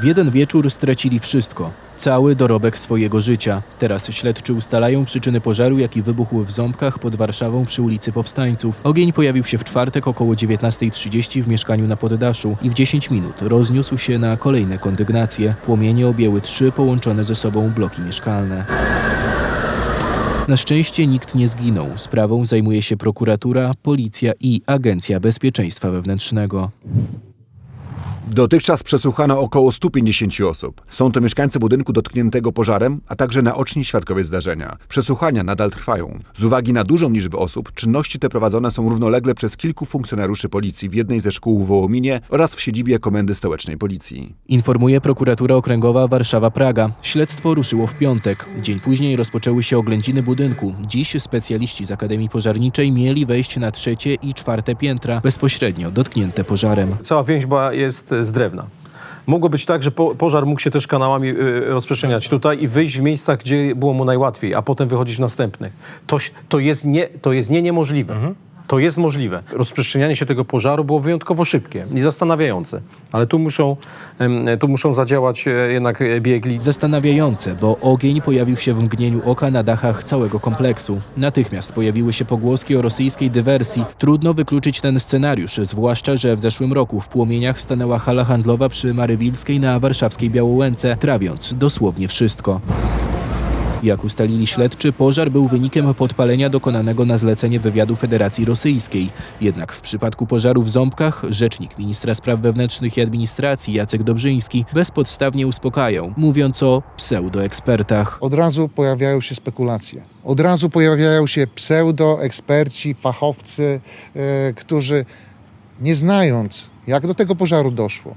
W jeden wieczór stracili wszystko. Cały dorobek swojego życia. Teraz śledczy ustalają przyczyny pożaru, jaki wybuchł w Ząbkach pod Warszawą przy ulicy Powstańców. Ogień pojawił się w czwartek około 19.30 w mieszkaniu na poddaszu i w 10 minut rozniósł się na kolejne kondygnacje. Płomienie objęły trzy połączone ze sobą bloki mieszkalne. Na szczęście nikt nie zginął. Sprawą zajmuje się prokuratura, policja i Agencja Bezpieczeństwa Wewnętrznego. Dotychczas przesłuchano około 150 osób. Są to mieszkańcy budynku dotkniętego pożarem, a także naoczni świadkowie zdarzenia. Przesłuchania nadal trwają. Z uwagi na dużą liczbę osób, czynności te prowadzone są równolegle przez kilku funkcjonariuszy policji w jednej ze szkół w Wołominie oraz w siedzibie Komendy Stołecznej Policji. Informuje prokuratura okręgowa Warszawa-Praga. Śledztwo ruszyło w piątek. Dzień później rozpoczęły się oględziny budynku. Dziś specjaliści z Akademii Pożarniczej mieli wejść na trzecie i czwarte piętra, bezpośrednio dotknięte pożarem. Cała więźba jest e, z drewna. Mogło być tak, że po, pożar mógł się też kanałami y, rozprzestrzeniać tutaj i wyjść w miejscach, gdzie było mu najłatwiej, a potem wychodzić w następnych. To, to, jest, nie, to jest nie niemożliwe. To jest możliwe. Rozprzestrzenianie się tego pożaru było wyjątkowo szybkie i zastanawiające. Ale tu muszą, tu muszą zadziałać e, jednak biegli. Zastanawiające, bo ogień pojawił się w mgnieniu oka na dachach całego kompleksu. Natychmiast pojawiły się pogłoski o rosyjskiej dywersji. Trudno wykluczyć ten scenariusz, zwłaszcza, że w zeszłym roku w płomieniach stanęła hala handlowa przy Marywilskiej na warszawskiej Białołęce, trawiąc dosłownie wszystko. Jak ustalili śledczy, pożar był wynikiem podpalenia dokonanego na zlecenie wywiadu Federacji Rosyjskiej. Jednak w przypadku pożaru w Ząbkach rzecznik ministra spraw wewnętrznych i administracji Jacek Dobrzyński bezpodstawnie uspokajał, mówiąc o pseudoekspertach. od razu pojawiają się spekulacje. Od razu pojawiają się pseudoeksperci, fachowcy, e, którzy nie znając, jak do tego pożaru doszło,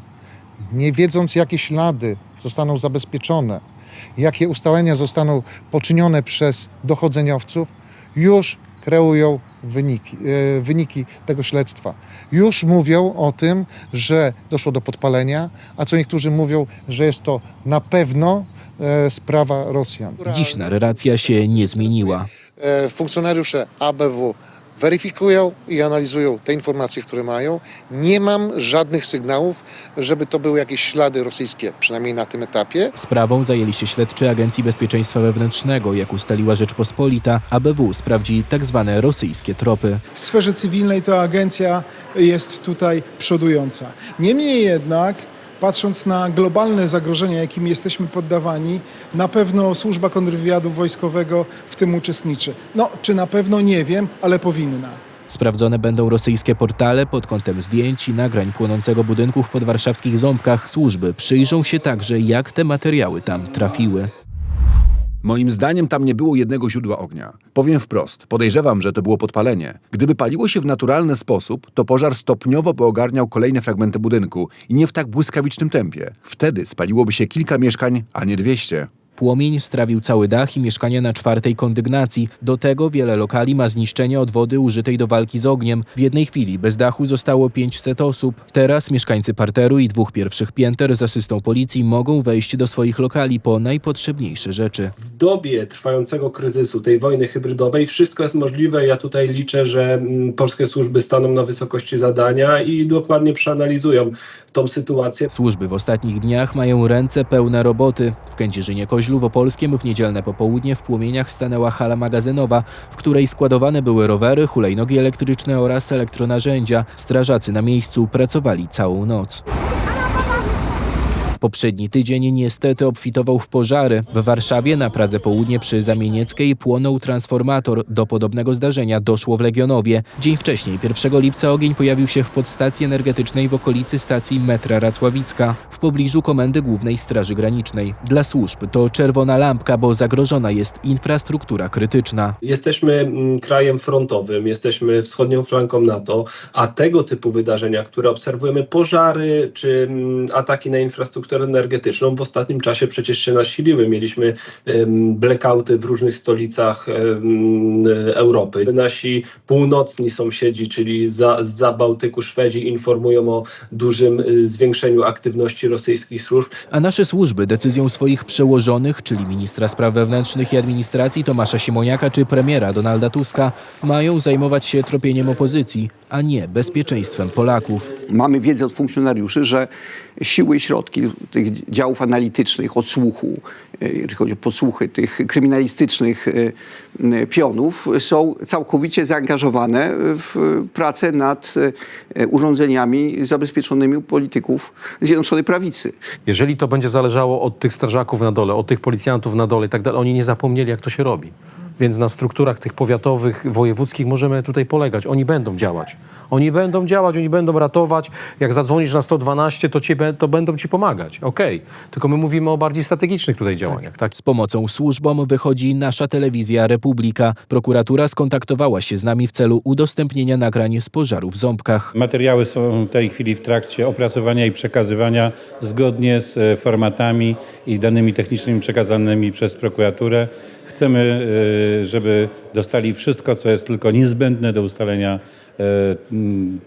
nie wiedząc, jakie ślady zostaną zabezpieczone, jakie ustalenia zostaną poczynione przez dochodzeniowców, już kreują wyniki, e, wyniki tego śledztwa. Już mówią o tym, że doszło do podpalenia, a co niektórzy mówią, że jest to na pewno e, sprawa Rosjan. Dziś narracja się nie zmieniła. E, Funkcjonariusze ABW weryfikują i analizują te informacje, które mają. Nie mam żadnych sygnałów, żeby to były jakieś ślady rosyjskie, przynajmniej na tym etapie. Sprawą zajęli się śledczy Agencji Bezpieczeństwa Wewnętrznego. Jak ustaliła Rzeczpospolita, ABW sprawdzi tak zwane rosyjskie tropy. W sferze cywilnej to agencja jest tutaj przodująca. Niemniej jednak, patrząc na globalne zagrożenia, jakim jesteśmy poddawani, na pewno służba kontrwywiadu wojskowego w tym uczestniczy. No, czy na pewno nie wiem, ale powinna. Sprawdzone będą rosyjskie portale pod kątem zdjęć i nagrań płonącego budynku w podwarszawskich Ząbkach. Służby przyjrzą się także, jak te materiały tam trafiły. Moim zdaniem tam nie było jednego źródła ognia. Powiem wprost, podejrzewam, że to było podpalenie. Gdyby paliło się w naturalny sposób, to pożar stopniowo by ogarniał kolejne fragmenty budynku i nie w tak błyskawicznym tempie. Wtedy spaliłoby się kilka mieszkań, a nie 200. Płomień strawił cały dach i mieszkania na czwartej kondygnacji. Do tego wiele lokali ma zniszczenia od wody użytej do walki z ogniem. W jednej chwili bez dachu zostało 500 osób. Teraz mieszkańcy parteru i dwóch pierwszych pięter z asystą policji mogą wejść do swoich lokali po najpotrzebniejsze rzeczy. w dobie trwającego kryzysu, tej wojny hybrydowej, wszystko jest możliwe. Ja tutaj liczę, że mm, polskie służby staną na wysokości zadania i dokładnie przeanalizują tą sytuację. Służby w ostatnich dniach mają ręce pełne roboty. W Kędzierzynie-Koźlu w w niedzielne popołudnie w płomieniach stanęła hala magazynowa, w której składowane były rowery, hulajnogi elektryczne oraz elektronarzędzia. Strażacy na miejscu pracowali całą noc. Poprzedni tydzień niestety obfitował w pożary. W Warszawie na Pradze Południe przy Zamienieckiej płonął transformator. Do podobnego zdarzenia doszło w Legionowie. Dzień wcześniej, 1 lipca, ogień pojawił się w podstacji energetycznej w okolicy stacji metra Racławicka, w pobliżu Komendy Głównej Straży Granicznej. Dla służb to czerwona lampka, bo zagrożona jest infrastruktura krytyczna. Jesteśmy mm, krajem frontowym, jesteśmy wschodnią flanką NATO, a tego typu wydarzenia, które obserwujemy, pożary czy mm, ataki na infrastrukturę energetyczną, w ostatnim czasie przecież się nasiliły. Mieliśmy blackouty w różnych stolicach Europy. Nasi północni sąsiedzi, czyli za, za Bałtyku Szwedzi, informują o dużym y, zwiększeniu aktywności rosyjskich służb. A nasze służby decyzją swoich przełożonych, czyli ministra spraw wewnętrznych i administracji Tomasza Siemoniaka czy premiera Donalda Tuska, mają zajmować się tropieniem opozycji, a nie bezpieczeństwem Polaków. Mamy wiedzę od funkcjonariuszy, że siły i środki tych działów analitycznych, odsłuchu, e, jeżeli chodzi o podsłuchy tych kryminalistycznych e, pionów, są całkowicie zaangażowane w pracę nad e, urządzeniami zabezpieczonymi u polityków Zjednoczonej Prawicy. Jeżeli to będzie zależało od tych strażaków na dole, od tych policjantów na dole i tak dalej, oni nie zapomnieli, jak to się robi. Więc na strukturach tych powiatowych, wojewódzkich możemy tutaj polegać. Oni będą działać. Oni będą działać, oni będą ratować. Jak zadzwonisz na 112, to, ciebie, to będą ci pomagać. Okej. Tylko my mówimy o bardziej strategicznych tutaj działaniach. Tak? Z pomocą służbom wychodzi nasza telewizja Republika. Prokuratura skontaktowała się z nami w celu udostępnienia nagrań z pożaru w Ząbkach. Materiały są w tej chwili w trakcie opracowania i przekazywania zgodnie z e, formatami i danymi technicznymi przekazanymi przez prokuraturę. Chcemy, e, żeby dostali wszystko, co jest tylko niezbędne do ustalenia e,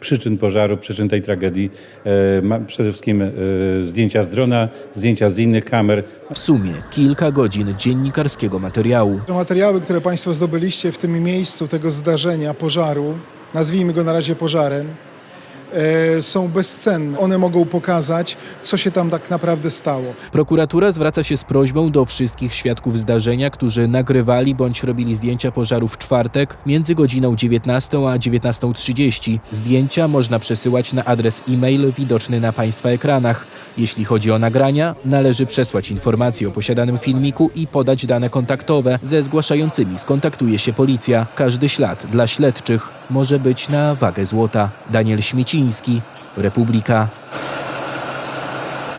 przyczyn pożaru, przyczyn tej tragedii. E, Przede wszystkim zdjęcia z drona, zdjęcia z innych kamer, W sumie kilka godzin dziennikarskiego materiału. Te Materiały, które Państwo zdobyliście w tym miejscu tego zdarzenia, pożaru, nazwijmy go na razie pożarem, są bezcenne. One mogą pokazać, co się tam tak naprawdę stało. Prokuratura zwraca się z prośbą do wszystkich świadków zdarzenia, którzy nagrywali bądź robili zdjęcia pożaru w czwartek między godziną 19 a 19.30. Zdjęcia można przesyłać na adres e-mail widoczny na Państwa ekranach. Jeśli chodzi o nagrania, należy przesłać informacje o posiadanym filmiku i podać dane kontaktowe. Ze zgłaszającymi skontaktuje się policja. Każdy ślad dla śledczych może być na wagę złota. Daniel Śmieciński, Republika.